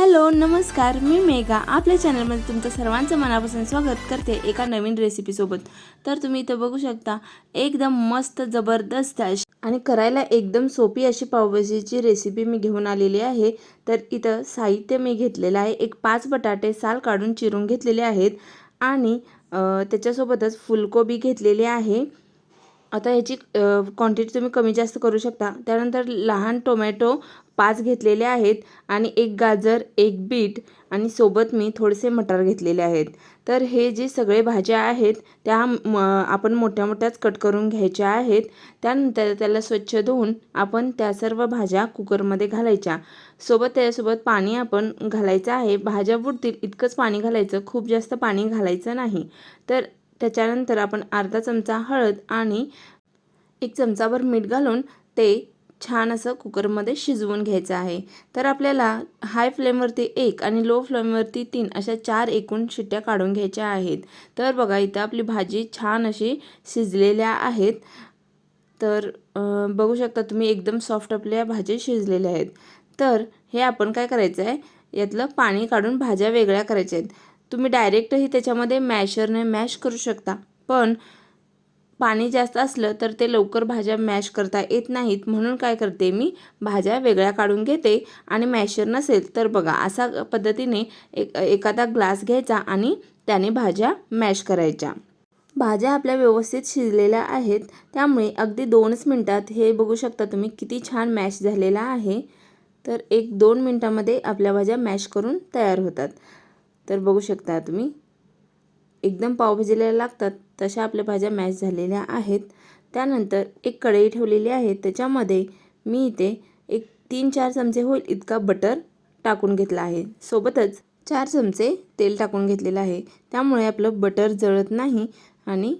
Hello नमस्कार मी मेघा. आपल्या चॅनलमध्ये तुमचं सर्वांचं मनापासून स्वागत करते एका नवीन रेसिपीसोबत तर तुम्ही इथं बघू शकता एकदम मस्त जबरदस्त अशी. आणि करायला एकदम सोपी अशी पावभाजीची रेसिपी मी घेऊन आलेली आहे. तर इथं साहित्य मी घेतलेलं आहे. एक पाच बटाटे साल काढून चिरून घेतलेले आहेत. आणि त्याच्यासोबतच फुलकोबी घेतलेली आहे. आता ह्याची क्वांटिटी तुम्ही कमी जास्त करू शकता. त्यानंतर लहान टोमॅटो पाच घेतलेले आहेत आणि एक गाजर एक बीट आणि सोबत मी थोडेसे मटार घेतलेले आहेत. तर हे जे सगळे भाज्या आहेत त्या म आपण मोठ्या मोठ्याच कट करून घ्यायच्या आहेत. त्यानंतर त्याला स्वच्छ धुवून आपण त्या सर्व भाज्या कुकरमध्ये घालायच्या. सोबत त्याच्यासोबत पाणी आपण घालायचं आहे. भाज्या बुडतील इतकंच पाणी घालायचं. खूप जास्त पाणी घालायचं नाही. तर त्याच्यानंतर आपण अर्धा चमचा हळद आणि एक चमचाभर मीठ घालून ते छान असं कुकरमध्ये शिजवून घ्यायचं आहे. तर आपल्याला हाय फ्लेमवरती एक आणि लो फ्लेमवरती तीन अशा चार एकूण शिट्ट्या काढून घ्यायच्या आहेत. तर बघा इथं आपली भाजी छान अशी शिजलेल्या आहेत. तर बघू शकता तुम्ही एकदम सॉफ्ट आपल्या भाज्या शिजलेल्या आहेत. तर हे आपण काय करायचं आहे यातलं पाणी काढून भाज्या वेगळ्या करायच्या आहेत. तुम्ही डायरेक्टही त्याच्यामध्ये मॅशरने मॅश करू शकता. पण पाणी जास्त असलं तर ते लवकर भाज्या मॅश करता येत नाहीत. म्हणून काय करते मी? भाज्या वेगळ्या काढून घेते आणि मॅशर नसेल तर बघा असा पद्धतीने एक एखादा ग्लास घ्यायचा आणि त्याने भाज्या मॅश करायच्या. भाज्या आपल्या व्यवस्थित शिजलेल्या आहेत. त्यामुळे अगदी दोनच मिनटात हे बघू शकता तुम्ही किती छान मॅश झालेला आहे. तर एक दोन मिनटामध्ये आपल्या भाज्या मॅश करून तयार होतात. तर बघू शकता तुम्ही. एकदम पावभाजीला लागतात तशा आपल्या भाज्या मॅच झालेल्या आहेत. त्यानंतर एक कढई ठेवलेली आहे त्याच्यामध्ये मी इथे एक तीन चार चमचे होईल इतका बटर टाकून घेतला आहे. सोबतच चार चमचे तेल टाकून घेतलेलं आहे. त्यामुळे आपलं बटर जळत नाही आणि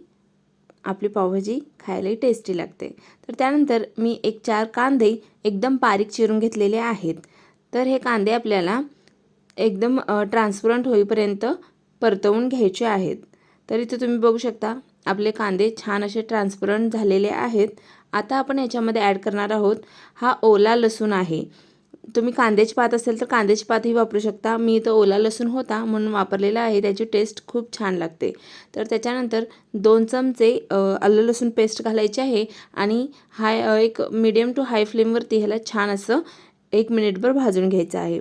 आपली पावभाजी खायलाही टेस्टी लागते. तर त्यानंतर मी एक चार कांदे एकदम बारीक चिरून घेतलेले आहेत. तर हे कांदे आपल्याला एकदम ट्रान्सपरंट होईपर्यंत परतवून घ्यायचे आहेत. तर इथे तुम्ही बघू शकता आपले कांदे छान असे ट्रान्सपरंट झालेले आहेत. आता आपण याच्यामध्ये ॲड करणार आहोत हा ओला लसूण आहे. तुम्ही कांद्याची पात असेल तर कांद्याची पातही वापरू शकता. मी इथं ओला लसूण होता म्हणून वापरलेला आहे. त्याची टेस्ट खूप छान लागते. तर त्याच्यानंतर दोन चमचे आलं लसूण पेस्ट घालायचे आहे आणि हाय एक मिडियम टू हाय फ्लेमवरती ह्याला छान असं एक मिनिटभर भाजून घ्यायचं आहे.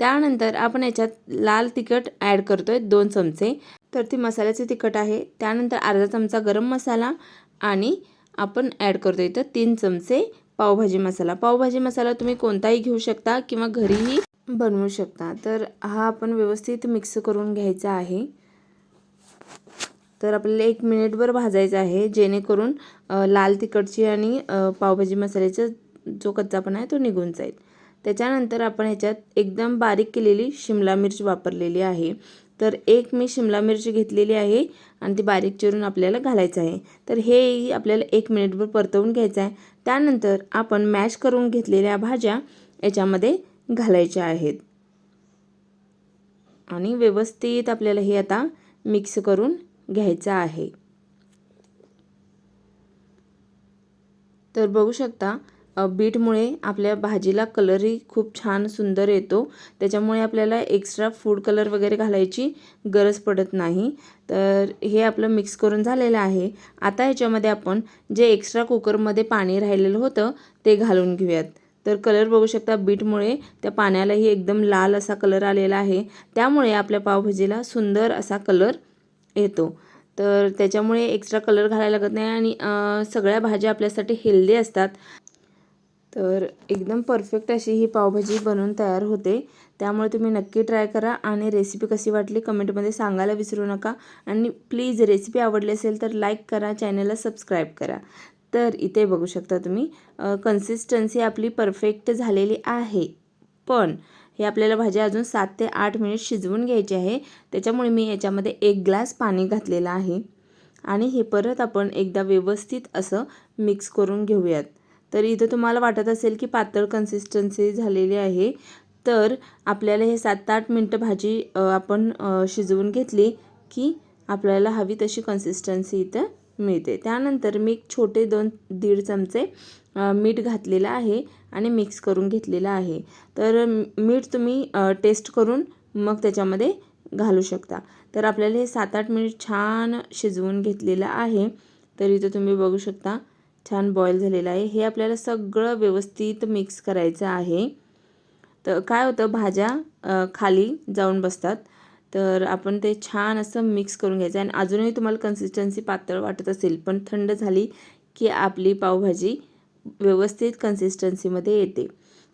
त्यानंतर आपण याच्यात लाल तिखट ॲड करतो आहे दोन चमचे. तर ती मसाल्याचे तिखट आहे. त्यानंतर अर्धा चमचा गरम मसाला आणि आपण ॲड करतो इथं तीन चमचे पावभाजी मसाला. पावभाजी मसाला तुम्ही कोणताही घेऊ शकता किंवा घरीही बनवू शकता. तर हा आपण व्यवस्थित मिक्स करून घ्यायचा आहे. तर आपल्याला एक मिनिटभर भाजायचं आहे जेणेकरून लाल तिखटची आणि पावभाजी मसाल्याचा जो कच्चापणा आहे तो निघून जाईल. त्याच्यानंतर आपण ह्याच्यात एकदम बारीक केलेली शिमला मिरची वापरलेली आहे. तर एक मी शिमला मिरची घेतलेली आहे आणि ती बारीक चिरून आपल्याला घालायचं आहे. तर हेही आपल्याला एक मिनिटभर परतवून घ्यायचं आहे. त्यानंतर आपण मॅश करून घेतलेल्या भाज्या याच्यामध्ये घालायच्या आहेत. आणि व्यवस्थित आपल्याला हे आता मिक्स करून घ्यायचं आहे. तर बघू शकता बीटमुळे आपल्या भाजीला कलरही खूप छान सुंदर येतो. त्याच्यामुळे आपल्याला एक्स्ट्रा फूड कलर वगैरे घालायची गरज पडत नाही. तर हे आपलं मिक्स करून झालेलं आहे. आता ह्याच्यामध्ये आपण जे एक्स्ट्रा कुकरमध्ये पाणी राहिलेलं होतं ते घालून घेऊयात. तर कलर बघू शकता बीटमुळे त्या पाण्यालाही एकदम लाल असा कलर आलेला आहे. त्यामुळे आपल्या पावभाजीला सुंदर असा कलर येतो. तर त्याच्यामुळे एक्स्ट्रा कलर घालायला लागत नाही आणि सगळ्या भाज्या आपल्यासाठी हेल्दी असतात. तर एकदम परफेक्ट अशी ही पावभाजी बनवून तयार होते. त्यामुळे तुम्ही नक्की ट्राय करा आणि रेसिपी कशी वाटली कमेंटमध्ये सांगायला विसरू नका. आणि प्लीज रेसिपी आवडली असेल तर लाईक करा चॅनलला सबस्क्राईब करा. तर इथे बघू शकता तुम्ही कन्सिस्टन्सी आपली परफेक्ट झालेली आहे. पण हे आपल्याला भाजी अजून सात ते आठ मिनिट शिजवून घ्यायची आहे. त्याच्यामुळे मी याच्यामध्ये एक ग्लास पाणी घातलेलं आहे. आणि हे परत आपण एकदा व्यवस्थित असं मिक्स करून घेऊयात. तर इथं तुम्हाला वाटत असेल की पातळ कन्सिस्टन्सी झालेली आहे. तर आपल्याला हे सात आठ मिनटं भाजी आपण शिजवून घेतली की आपल्याला हवी तशी कन्सिस्टन्सी इथं मिळते. त्यानंतर मी एक छोटे दोन दीड चमचे मीठ घातलेलं आहे आणि मिक्स करून घेतलेलं आहे. तर मीठ तुम्ही टेस्ट करून मग त्याच्यामध्ये घालू शकता. तर आपल्याला हे सात आठ मिनिट छान शिजवून घेतलेलं आहे. तर इथं तुम्ही बघू शकता छान बॉईल झालेलं आहे. हे आपल्याला सगळं व्यवस्थित मिक्स करायचं आहे. तर काय होतं? भाज्या खाली जाऊन बसतात. तर आपण ते छान असं मिक्स करून घ्यायचं आणि अजूनही तुम्हाला कन्सिस्टन्सी पातळ वाटत असेल पण थंड झाली की आपली पावभाजी व्यवस्थित कन्सिस्टन्सीमध्ये येते.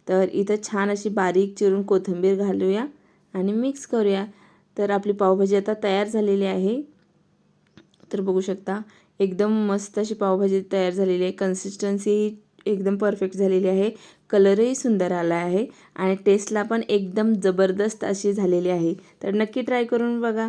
तर इथं छान अशी बारीक चिरून कोथिंबीर घालूया आणि मिक्स करूया. तर आपली पावभाजी आता तयार झालेली आहे. तर बघू शकता एकदम मस्त अशी पावभाजी तयार झालेली आहे. कन्सिस्टन्सी एकदम परफेक्ट झालेली आहे. कलरही सुंदर आला आहे. आणि टेस्टला पण एकदम जबरदस्त अशी झालेली आहे. तर नक्की ट्राय करून बघा.